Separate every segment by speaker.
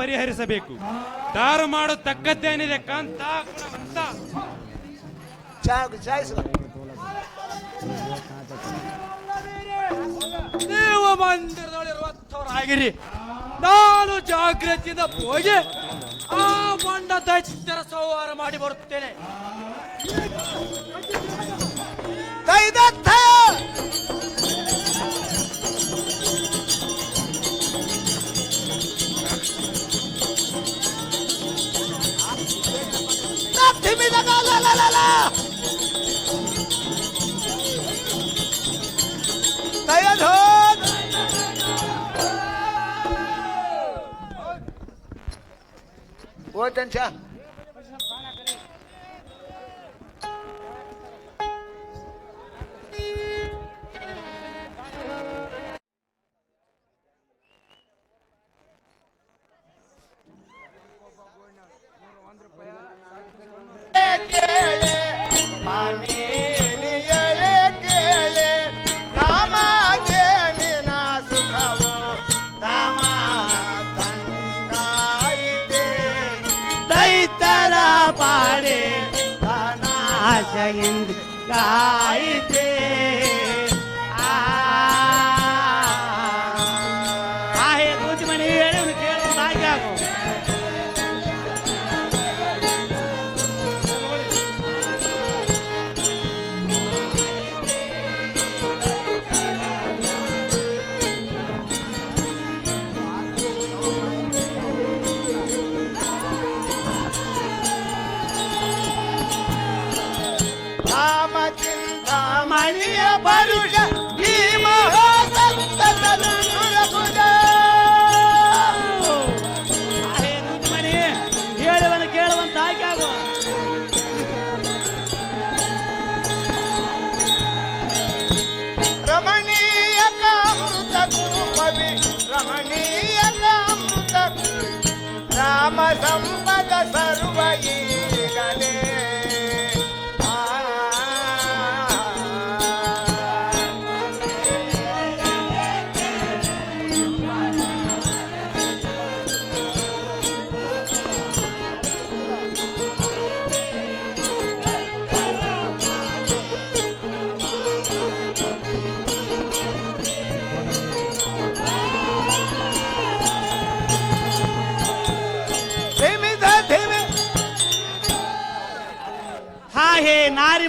Speaker 1: ಪರಿಹರಿಸಬೇಕು. ದಾರು ಮಾಡತಕ್ಕದ್ದೇನಿದೆ ಕಾಂತ ಗುಣವಂತ
Speaker 2: ನೀವು ಮಂದಿರದಲ್ಲಿರುವಂಥವರಾಗಿರಿ ನಾನು ಜಾಗೃತಿಯಿಂದ ಹೋಗಿ ಆ ಮಂಡ ದೈತ್ಯರ ಸಂಹಾರ ಮಾಡಿ ಬರುತ್ತೇನೆ.
Speaker 3: 我等
Speaker 4: 车 इन्ध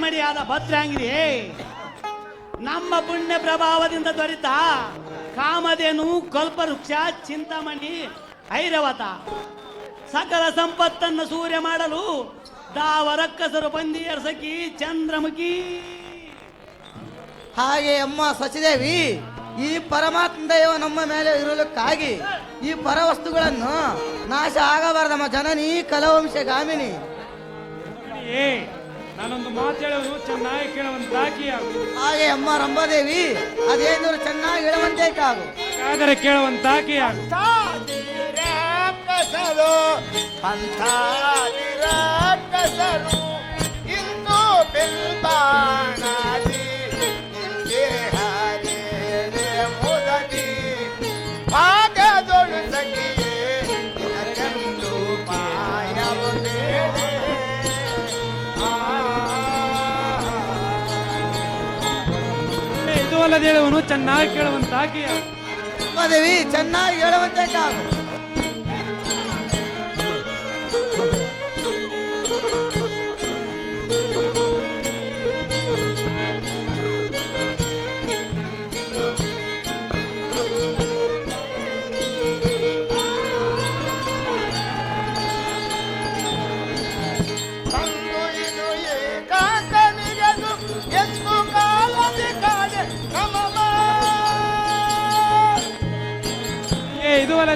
Speaker 4: ನಾರಿಮಡಿಯಾದ ಭದ್ರಾಂಗಿರಿ ನಮ್ಮ ಪುಣ್ಯ ಪ್ರಭಾವದಿಂದ ದೊರೆತ ಕಾಮಧೇನು ಕಲ್ಪವೃಕ್ಷ ಚಿಂತಾಮಣಿ ಐರವತ. ಸಕಲ ಸಂಪತ್ತನ್ನು ಸೂರ್ಯ ಮಾಡಲು ದಾವರಕ್ಕಸರು ಬಂದಿಯರ್ ಸಖಿ ಚಂದ್ರಮುಖಿ.
Speaker 5: ಹಾಗೆ ಅಮ್ಮ ಸಚಿದೇವಿ ಈ ಪರಮಾತ್ಮ ದೈವ ನಮ್ಮ ಮೇಲೆ ಇರಲಿಕ್ಕಾಗಿ ಈ ಪರವಸ್ತುಗಳನ್ನು ನಾಶ ಆಗಬಾರದಮ್ಮ ಜನನಿ ಕಲವಂಶ ಗಾಮಿನಿ.
Speaker 1: ಏ ನಾನೊಂದು ಮಾತು ಹೇಳೋದು ಚೆನ್ನಾಗಿ ಕೇಳುವಂತಾಗಿ
Speaker 5: ಹಾಗೆ ಅಮ್ಮ ರಂಭಾದೇವಿ ಅದೇನು ಚೆನ್ನಾಗಿ ಹೇಳುವಂತೆ ಕಾಗು.
Speaker 1: ಆದರೆ ಕೇಳುವಂತಾಗಿ
Speaker 3: ರಾಕ್ಷಸರು ಪಂಥಾದಿರಾಕ್ಷಸರು ವಿರಾಟಸಲು ಇನ್ನು ಇಂದೇ
Speaker 1: ಹೇಳುವನು ಚೆನ್ನಾಗಿ ಕೇಳುವಂತಾಗಿ
Speaker 5: ರಂಭಾದೇವಿ ಚೆನ್ನಾಗಿ ಹೇಳುವಂತೆ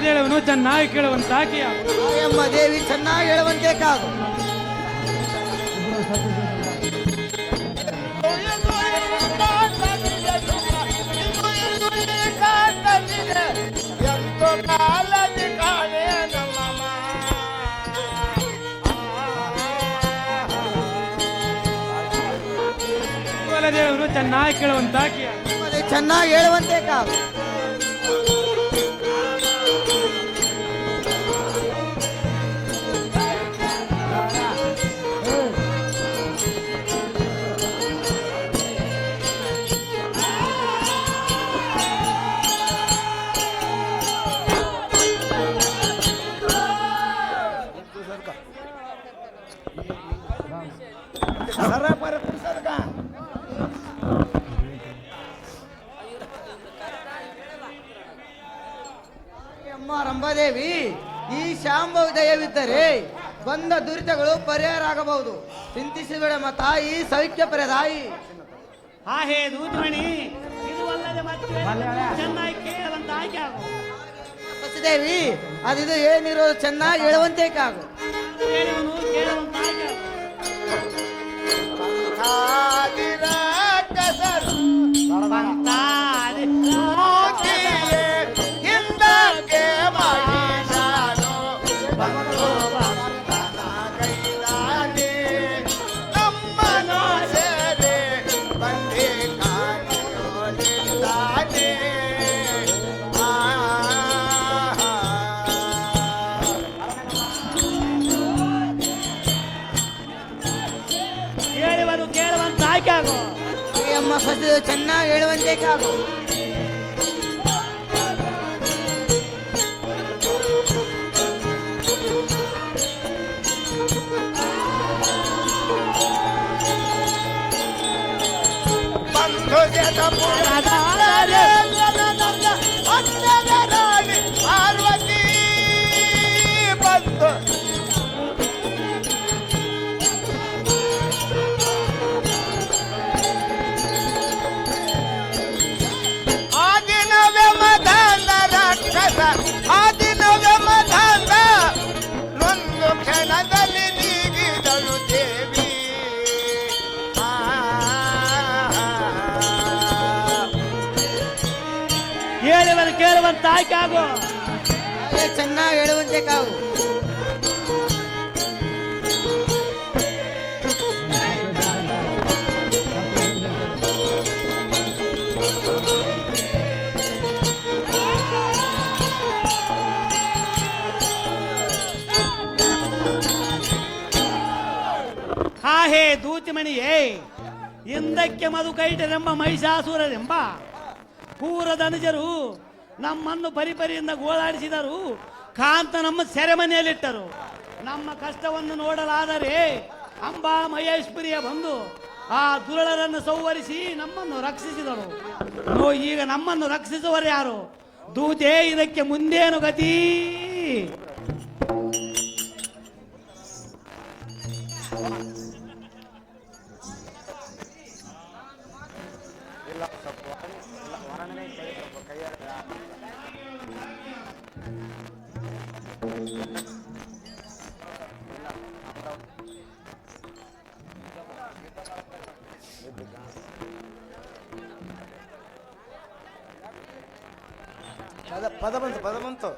Speaker 1: ಏ ಇದು ಅಲ್ಲದೆ ಹೇಳುವನು ಚೆನ್ನಾಗಿ ಕೇಳುವಂತಾಗಿ
Speaker 5: ಹಾಗೆ ಅಮ್ಮ ದೇವಿ ಚೆನ್ನಾಗಿ ಹೇಳುವಂತೆ ಕಾಗು
Speaker 3: ಎಂತೋ ಕಾಲದಿ ಕಾಣೆ ನಮ್ಮಮ್ಮ
Speaker 1: ಇದು ಅಲ್ಲದೆ ಹೇಳುವನು ಚೆನ್ನಾಗಿ ಕೇಳುವಂತಾಗಿ
Speaker 5: ಅದೇ ಚೆನ್ನಾಗಿ ಹೇಳುವಂತೆ ಕಾಗು ಬಂದ ದುರಿತಗಳು ಪರಿಹಾರ ಆಗಬಹುದು. ಚಿಂತಿಸಬೇಡ ಮ ತಾಯಿ ಸೌಖ್ಯ ಪ್ರದಾಯಿ
Speaker 4: ಹಾ ಹೇ ದೂತಮಣಿ ಇದು ಅಲ್ಲದೆ ಮತ್ತೆ ಚೆನ್ನಾಗಿ ಕೇಳದಂತ ಆಯ್ಕೆ ಆಗು.
Speaker 5: ಅದಿದು ಏನಿರೋದು ಚೆನ್ನಾಗಿ ಹೇಳುವಂತೆ ಕಾಗು
Speaker 4: ಕೇಳುವನು ಕೇಳುವಂತ
Speaker 5: ಅಮ್ಮ ಸಚಿದೇವಿ ಚೆನ್ನಾಗಿ ಹೇಳುವಂತೆ ಕಾಗು
Speaker 3: ಬಂಧು ಜನ ಪುರದಾರೆ
Speaker 4: ಆಗು
Speaker 5: ಹಾಗೆ ಚೆನ್ನಾಗಿ ಹೇಳುವಂತೆ ಕಾಗು
Speaker 4: ಹಾ ಹೇ ದೂತಿಮಣಿಯೇ ಹಿಂದಕ್ಕೆ ಮಧು ಕೈಟರೆಂಬ ಮಹಿಷಾಸುರರೆಂಬ ಪೂರದನುಜರು ನಮ್ಮನ್ನು ಪರಿಪರಿಯಿಂದ ಗೋಳಾಡಿಸಿದರು. ಕಾಂತ ನಮ್ಮ ಸೆರೆಮನೆಯಲ್ಲಿಟ್ಟರು. ನಮ್ಮ ಕಷ್ಟವನ್ನು ನೋಡಲಾದರೆ ಅಂಬಾ ಮಹೇಶ್ವರಿಯ ಬಂದು ಆ ದುರಳರನ್ನು ಸಂವರಿಸಿ ನಮ್ಮನ್ನು ರಕ್ಷಿಸಿದರು ನೋ, ಈಗ ನಮ್ಮನ್ನು ರಕ್ಷಿಸುವರು ಯಾರು? ದೂತೆ, ಇದಕ್ಕೆ ಮುಂದೇನು ಗತಿ?
Speaker 3: పద పదమంతు పదమంతు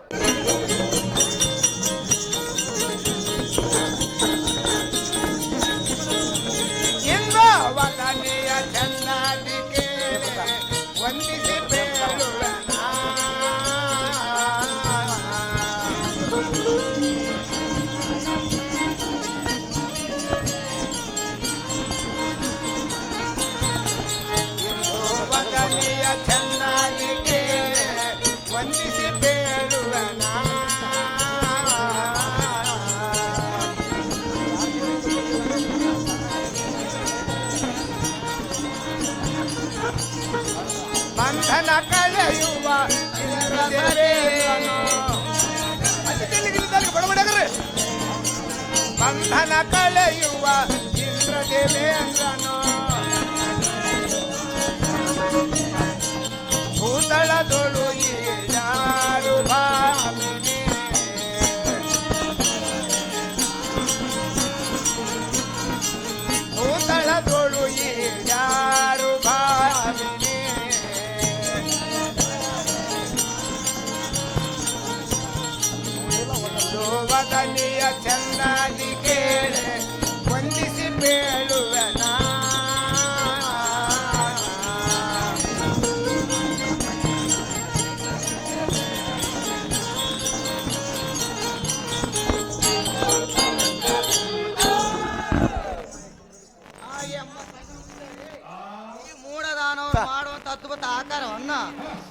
Speaker 3: ಬಂಧನ ಕಳೆಯುವ ಇಂದ್ರದೇವೇಂದ್ರನು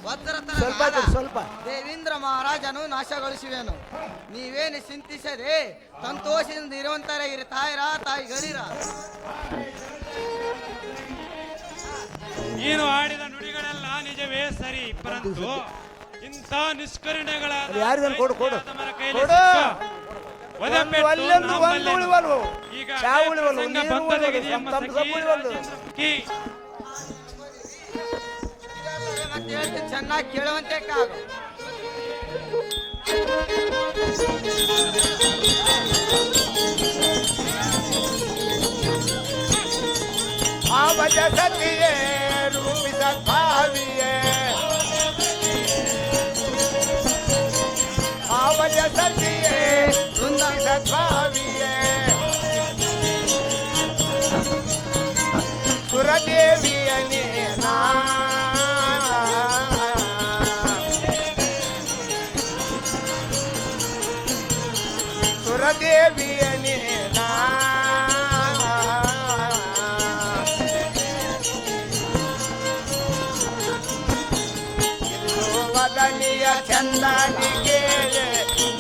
Speaker 3: ವಜ್ರತನ
Speaker 6: ಸ್ವಲ್ಪ.
Speaker 3: ದೇವೇಂದ್ರ ಮಹಾರಾಜನು ನಾಶಗೊಳಿಸುವೆನು ನೀವೇನು ಚಿಂತಿಸದೆ ಸಂತೋಷದಿಂದ ಇರುವಂತರ ಇರಿ ತಾಯಿರ ತಾಯಿ ಗರಿರ
Speaker 1: ನೀನು ಆಡಿದ ನುಡಿಗಳೆಲ್ಲ ನಿಜವೇ ಸರಿ ಪರಂತು ಇಂಥ ನಿಷ್ಕರಣೆಗಳ
Speaker 6: ಅದು ಯಾರಿಗಾದ್ರು ಕೊಡು, ಕೊಡು.
Speaker 1: ದೈತ್ಯಾದಮರ ಕೈಲಿ
Speaker 6: ಕೊಡು.
Speaker 1: ಸಿಕ್ಕ ಒದೆಪೆಟ್ಟು
Speaker 6: ಅಲ್ಲೊಂದು ಒಂದು
Speaker 1: ನಮ್ಮಲ್ಲೇನು.
Speaker 6: ಉಳಿವಲ್ವು.
Speaker 1: ಈಗ
Speaker 6: ಚಾ
Speaker 1: ಅದೇ
Speaker 6: ಉಳಿವಲ್ವು,
Speaker 1: ಪ್ರಸಂಗ
Speaker 6: ನೀರು
Speaker 1: ಬಂದೊದಗಿದೆ
Speaker 6: ಉಳಿವಲ್ವು,
Speaker 1: ಎಂಬ
Speaker 6: ತಮ್ಮ
Speaker 1: ಸಖಿ
Speaker 6: ತಮ್ಮ ಉಳಿವಲ್ವು.
Speaker 1: ರಾಜೇಂದ್ರ ಮುಖಿ.
Speaker 3: ಮತ್ತೆ ಚೆನ್ನಾಗಿ ಕೇಳುವಂತೆ ಕಾಗು.
Speaker 6: ವದನಿಯ ಚಂದಾಗಿ ಕೇಳೆ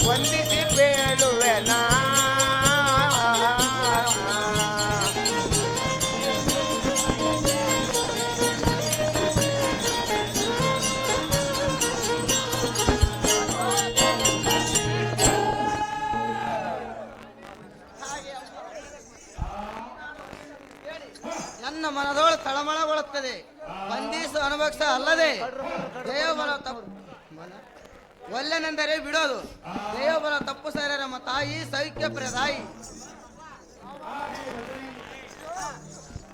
Speaker 6: ವಂದಿಸಿ ಬೇಡುವೆನಾ
Speaker 3: ನನ್ನ ಮನದೋಳು ತಳಮಳಗೊಳ್ಳುತ್ತದೆ ಬಂಧಿಸು ಅನುಭವಿಸ ಅಲ್ಲದೆ ದೇವಬಲ ತಪ್ಪು. ಒಲ್ಲೆನೆಂದರೆ ಬಿಡೋದು. ದೇವರ ತಪ್ಪು ಸರಿಯರ ನಮ್ಮ ತಾಯಿ ಸೈಕ್ಯ ಪ್ರದಾಯಿ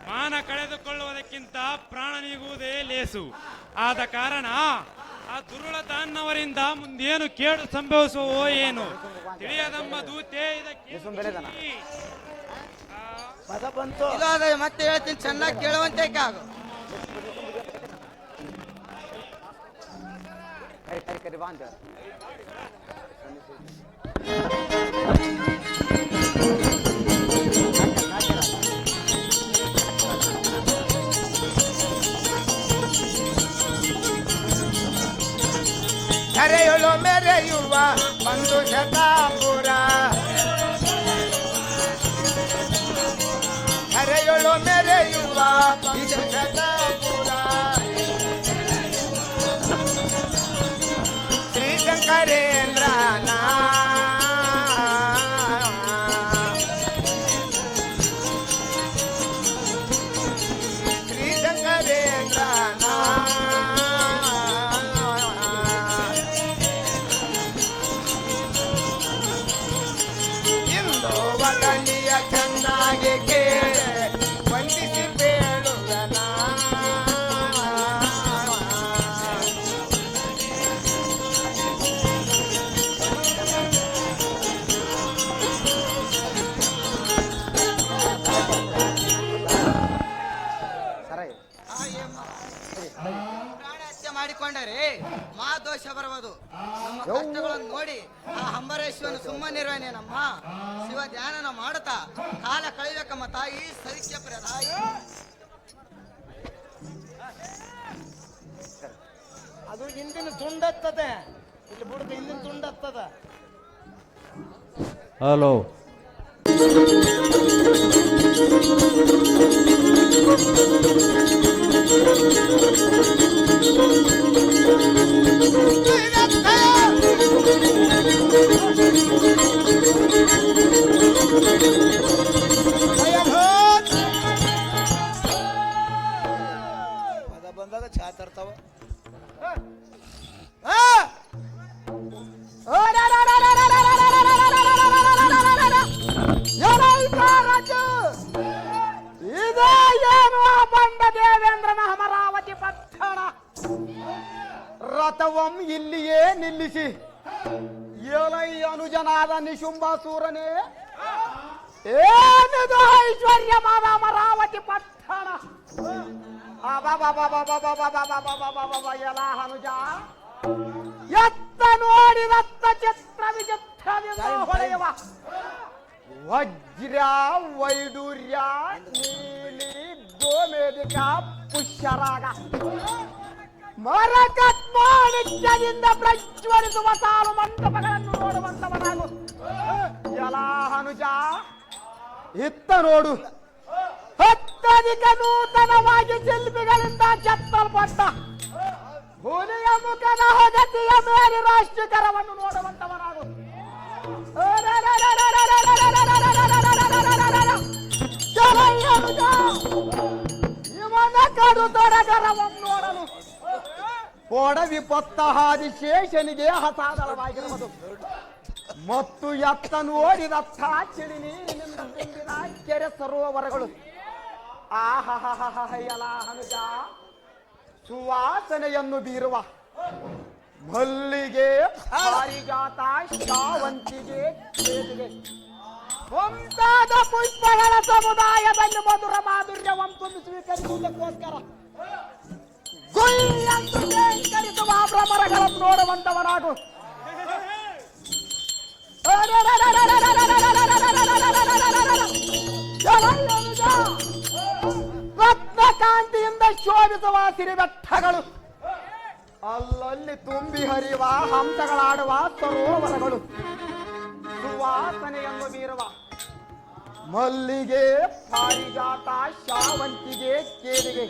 Speaker 1: ಮಾನ ಕಳೆದುಕೊಳ್ಳುವುದಕ್ಕಿಂತ ಪ್ರಾಣ ನೀಗುವುದೇ ಲೇಸು. ಆದ ಕಾರಣ ಆ ದುರುಳ ತಾನ್ನವರಿಂದ ಮುಂದೇನು ಕೇಡು ಸಂಭವಿಸುವೋ ಏನು? ತಿಳಿಯದಮ್ಮ ದೂತೆ ಇದಕ್ಕೆ
Speaker 3: ಮತ್ತೆ ಹೇಳ್ತೀನಿ ಚೆನ್ನಾಗಿ ಕೇಳುವಂತೆ ಕಾಗು.
Speaker 6: ऐसे कर बाँध अरे योलो मेरे युवा, बंधु शतापुरा अरे योलो मेरे
Speaker 3: युवा, बंधु शतापुरा ಕರೇಂದ್ರನ ಇಂದು ವದನಿಯ ಚೆನ್ನಾಗಿ ಕಷ್ಟಗಳನ್ನು ನೋಡಿ ಆ ಅಂಬರೇಶ್ವರನ ಸುಮ್ಮನಿರುವನೆ ನಮ್ಮ ಶಿವ ಧ್ಯಾನನ ಮಾಡುತ್ತಾ ಕಾಲ ಕಳಿಬೇಕಮ್ಮ ತಾಯಿ. ಸೌಖ್ಯ ಪ್ರದಾಯಿ
Speaker 6: ಅದು ಹಿಂದಿನ ತುಂಡತ್ತದೆ ಇಲ್ಲಿ ಬಿಡುತ್ತೆ ಹಿಂದಿನ ತುಂಡತ್ತದ
Speaker 7: ಹಲೋ
Speaker 6: ಬಂದಾಗ ಚಾ ತರ್ತಾವ
Speaker 8: ಬಂಡ ದೇವೇಂದ್ರನ ಅಮರಾವತಿ ಪಟ್ಟಣ ರಥವಂ ಇಲ್ಲಿಯೇ ನಿಲ್ಲಿಸಿ. ఏలై అనుజనాద నిశుంభ సూరనే ఏమిదో ఐశ్వర్యమారావతి పట్టణ ఎలా అనుజ ಎತ್ತ ನೋಡಿದತ್ತ ಚಿತ್ರ ವಿಚಿತ್ರ ಹೊಳೆಯುವ ವಜ್ರ ವೈಡೂರ್ಯ ನೀಲಿ ಗೋಮೇದಿಕ ಪುಷ್ಯರಾಗ ಮರಕತ್ಮಾಣಿಕ್ಯದಿಂದ ಪ್ರಜ್ವಲಿಸುವ ಸಾಲು ಮಂಟಪಗಳನ್ನು ನೋಡುವಂತವನಾಗು. ಜಲಾಹನುಜ ಹನುಜ ಇತ್ತ ನೋಡು. ಹತ್ತಧಿಕ ನೂತನವಾಗಿ ಶಿಲ್ಪಿಗಳಿಂದ ಕೆತ್ತಲ್ಪಟ್ಟ ಹುಲಿಯ ಮುಖದ ಹೊಗತಿಯ ಮೇಲೆ ರಾಷ್ಟ್ರೀಕರವನ್ನು ನೋಡುವಂತವನಾಗು. ಇವನ ಕಡು ತೊಡಗರವನ್ನು ನೋಡಲು ಒಡವಿ ಪತ್ತ ಹಾದಿ ಶೇಷನಿಗೆ ಹಸಾದಳವಾಗಿರುವುದು. ಮತ್ತು ಎತ್ತ ನೋಡಿದ ಚಿಡಿ ನೀರಿನಿಂದ ಕೆರೆ ಸರೋವರಗಳು. ಆಹಹಹಹಯಲ ಹನುಜ ಸುವಾಸನೆಯನ್ನು ಬೀರುವ. ಮಲ್ಲಿಗೆ ಪಾರಿಜಾತ ಶಾವಂತಿಗೆ, ಕೇದಿಗೆ. ಮುಂತಾದ ಪುಷ್ಪಗಳ ಸಮುದಾಯದಲ್ಲಿ ಮಧುರ ಮಾಧುರ್ಯವನ್ನು ಸ್ವೀಕರಿಸುವುದಕ್ಕೋಸ್ಕರ. ಶೇಖರಿಸುವ ಭ್ರಮರಗಳನ್ನು ನೋಡುವಂತವನಾಗು ರತ್ನಕಾಂತಿಯಿಂದ ಶೋಭಿಸುವ ಸಿರಿಬೆಟ್ಟಗಳು. ಅಲ್ಲಲ್ಲಿ ತುಂಬಿ ಹರಿಯುವ ಹಂಸಗಳಾಡುವ ಸರೋವರಗಳು. ಸುವಾಸನೆಯನ್ನು ಬೀರುವ ಮಲ್ಲಿಗೆ ಪಾರಿಜಾತ ಶಾವಂತಿಗೆ ಕೇರಿಗೆ.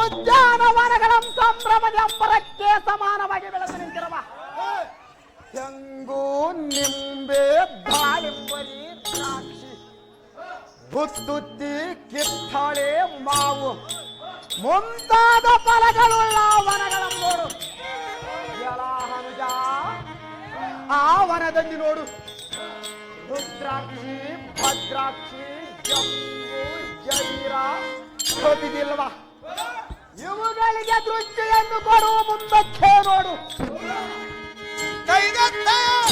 Speaker 8: ಉದ್ಯಾನವನಗಳ ಸಂಭ್ರಮದ ಅಂಬರಕ್ಕೆ ಸಮಾನವಾಗಿ ಬೆಳೆದು ನಿಂಬೆ ದಾಳಿಂಬರಿ ದ್ರಾಕ್ಷಿ. ಹುತ್ತುತ್ತಿ ಕಿತ್ತಳೆ ಮಾವು. ಮುಂತಾದ ಫಲಗಳುಳ್ಳ ವನಗಳ ನೋಡು ಆ ವನದಲ್ಲಿ ನೋಡು. ರುದ್ರಾಕ್ಷಿ, ಭದ್ರಾಕ್ಷಿ, ಜಂಬು, ಜೈರ, ಕವಿದಿಲ್ವಾ? ಇವುಗಳಿಗೆ ದೃಷ್ಟಿಯನ್ನು ಕೊಡುವ ಮುಂದಕ್ಕೆ ನೋಡು.
Speaker 3: ಮಲ್ಲಿಗೆ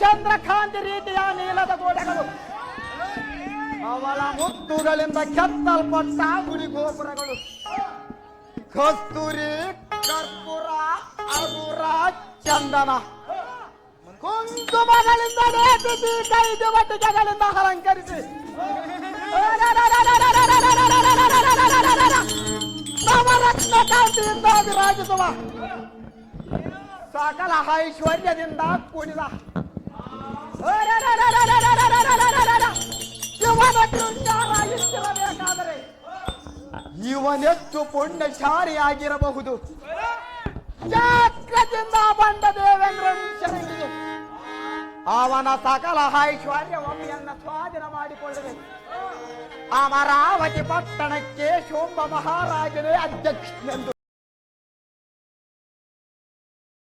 Speaker 8: ಚಂದ್ರಕಾಂತಿ ರೀತಿಯ ನೀಲದ ಗೋಡೆಗಳು ಅವಳ ಮುತ್ತುಗಳಿಂದ ಕೆತ್ತಲ್ಪಟ್ಟ ಗುಡಿ ಗೋಪುರಗಳು ಕಸ್ತೂರಿ ಕರ್ಪೂರ ಅಗುರ ಚಂದನ ಕುಂಕುಮಗಳಿಂದ ನೇತಿಸಿ ಕೈದು ಬಟ್ಟಿಗೆಗಳಿಂದ ಅಲಂಕರಿಸಿ ನವರತ್ನ ಕಾಂತಿಯಿಂದ ವಿರಾಜಿಸುವ ಸಕಲ ಐಶ್ವರ್ಯದಿಂದ ಕೂಡಿದ ಇವನ ಕೃಷ್ಣರಾಗಿರಬೇಕಾದರೆ ಇವನೆಷ್ಟು ಪುಣ್ಯಶಾಲಿಯಾಗಿರಬಹುದು. ಜಾಗ್ರತೆಯಿಂದ ಬಂದ ದೇವೇಂದ್ರ ಅವನ ಸಕಲ ಐಶ್ವರ್ಯ ಒಮ್ಮೆಯನ್ನ ಸ್ವಾಧೀನ ಮಾಡಿಕೊಳ್ಳಿದೆ. ಅಮರಾವತಿ ಪಟ್ಟಣಕ್ಕೆ ಶೋಭ ಮಹಾರಾಜನೇ ಅಧ್ಯಕ್ಷನೆಂದು